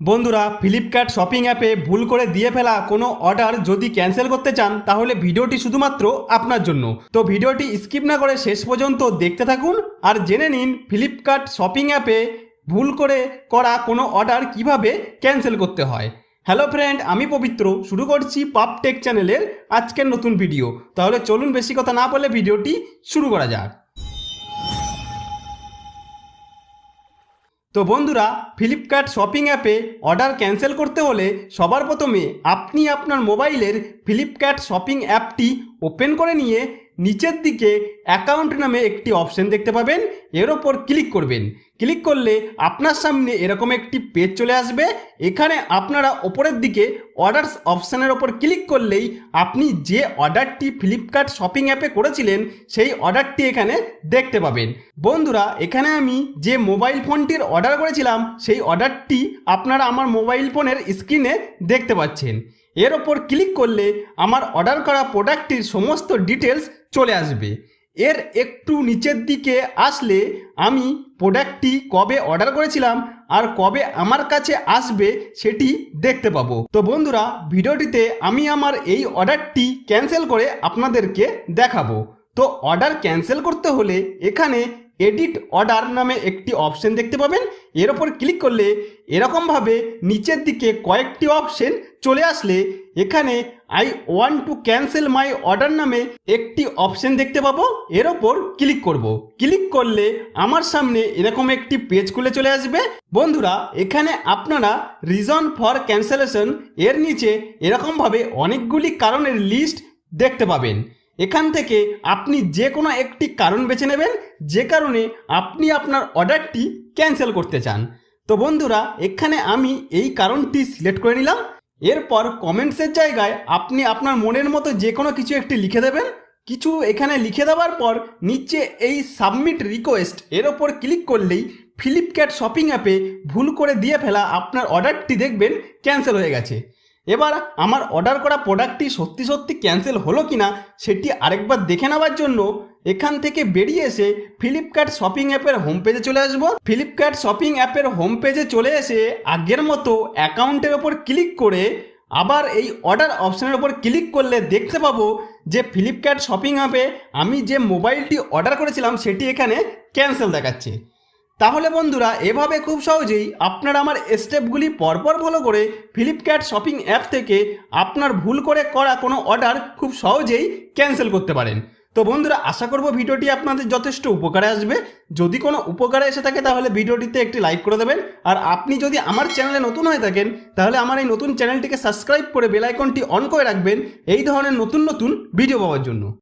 বন্ধুরা Flipkart shopping অ্যাপে ভুল করে দিয়ে ফেলা কোনো অর্ডার যদি ক্যান্সেল করতে চান, তাহলে ভিডিওটি শুধুমাত্র আপনার জন্য। তো ভিডিওটি স্কিপ না করে শেষ পর্যন্ত দেখতে থাকুন আর জেনে নিন ফ্লিপকার্ট শপিং অ্যাপে ভুল করে করা কোনো অর্ডার কীভাবে ক্যান্সেল করতে হয়। হ্যালো ফ্রেন্ড আমি পবিত্র। শুরু করছি পাপ টেক চ্যানেলের আজকের নতুন ভিডিও তাহলে চলুন বেশি কথা না বলে ভিডিওটি শুরু করা যাক। তো বন্ধুরা ফ্লিপকার্ট শপিং অ্যাপে অর্ডার ক্যান্সেল করতে হলে সবার প্রথমে আপনি আপনার মোবাইলের ফ্লিপকার্ট শপিং অ্যাপটি ওপেন করে নিয়ে নিচের দিকে অ্যাকাউন্ট নামে একটি অপশন দেখতে পাবেন। এর ওপর ক্লিক করবেন। ক্লিক করলে আপনার সামনে এরকম একটি পেজ চলে আসবে। এখানে আপনারা ওপরের দিকে অর্ডারস অপশানের ওপর ক্লিক করলেই আপনি যে অর্ডারটি ফ্লিপকার্ট শপিং অ্যাপে করেছিলেন, সেই অর্ডারটি এখানে দেখতে পাবেন। বন্ধুরা, এখানে আমি যে মোবাইল ফোনটির অর্ডার করেছিলাম, সেই অর্ডারটি আপনারা আমার মোবাইল ফোনের স্ক্রিনে দেখতে পাচ্ছেন। এর ওপর ক্লিক করলে আমার অর্ডার করা প্রোডাক্টটির সমস্ত ডিটেলস চলে আসবে। এর একটু নিচের দিকে আসলে আমি প্রোডাক্টটি কবে অর্ডার করেছিলাম আর কবে আমার কাছে আসবে সেটি দেখতে পাবো। তো বন্ধুরা, ভিডিওটিতে আমি আমার এই অর্ডারটি ক্যান্সেল করে আপনাদেরকে দেখাবো। তো অর্ডার ক্যান্সেল করতে হলে এখানে এডিট অর্ডার নামে একটি অপশন দেখতে পাবেন। এর ওপর ক্লিক করলে এরকমভাবে নিচের দিকে কয়েকটি অপশন চলে আসলে এখানে I want to cancel my order নামে একটি অপশন দেখতে পাবো। এর ওপর ক্লিক করব। ক্লিক করলে আমার সামনে এরকম একটি পেজ খুলে চলে আসবে। বন্ধুরা, এখানে আপনারা রিজন ফর ক্যান্সেলেশন এর নিচে এরকমভাবে অনেকগুলি কারণের লিস্ট দেখতে পাবেন। এখান থেকে আপনি যে কোনো একটি কারণ বেছে নেবেন, যে কারণে আপনি আপনার অর্ডারটি ক্যান্সেল করতে চান। তো বন্ধুরা, এখানে আমি এই কারণটি সিলেক্ট করে নিলাম। এরপর কমেন্টসের জায়গায় আপনি আপনার মনের মতো যে কোনো কিছু একটি লিখে দেবেন। কিছু এখানে লিখে দেওয়ার পর নিচে এই সাবমিট রিকোয়েস্ট এর ওপর ক্লিক করলেই ফ্লিপকার্ট শপিং অ্যাপে ভুল করে দিয়ে ফেলা আপনার অর্ডারটি দেখবেন ক্যান্সেল হয়ে গেছে। এবার আমার অর্ডার করা প্রোডাক্টটি সত্যি সত্যি ক্যান্সেল হলো কি না সেটি আরেকবার দেখে নেওয়ার জন্য এখান থেকে বেরিয়ে এসে ফ্লিপকার্ট শপিং অ্যাপের হোম পেজে চলে আসব। ফ্লিপকার্ট শপিং অ্যাপের হোম পেজে চলে এসে আগের মতো অ্যাকাউন্টের ওপর ক্লিক করে আবার এই অর্ডার অপশানের ওপর ক্লিক করলে দেখতে পাবো যে ফ্লিপকার্ট শপিং অ্যাপে আমি যে মোবাইলটি অর্ডার করেছিলাম সেটি এখানে ক্যান্সেল দেখাচ্ছে। তাহলে বন্ধুরা, এভাবে খুব সহজেই আপনারা আমার স্টেপগুলি পরপর ফলো করে ফ্লিপকার্ট শপিং অ্যাপ থেকে আপনার ভুল করে করা কোনো অর্ডার খুব সহজেই ক্যান্সেল করতে পারেন। তো বন্ধুরা, আশা করব ভিডিওটি আপনাদের যথেষ্ট উপকারে আসবে। যদি কোনো উপকারে এসে থাকে, তাহলে ভিডিওটিতে একটি লাইক করে দেবেন। আর আপনি যদি আমার চ্যানেলে নতুন হয়ে থাকেন, তাহলে আমার এই নতুন চ্যানেলটিকে সাবস্ক্রাইব করে বেল আইকনটি অন করে রাখবেন, এই ধরনের নতুন নতুন ভিডিও পাওয়ার জন্য।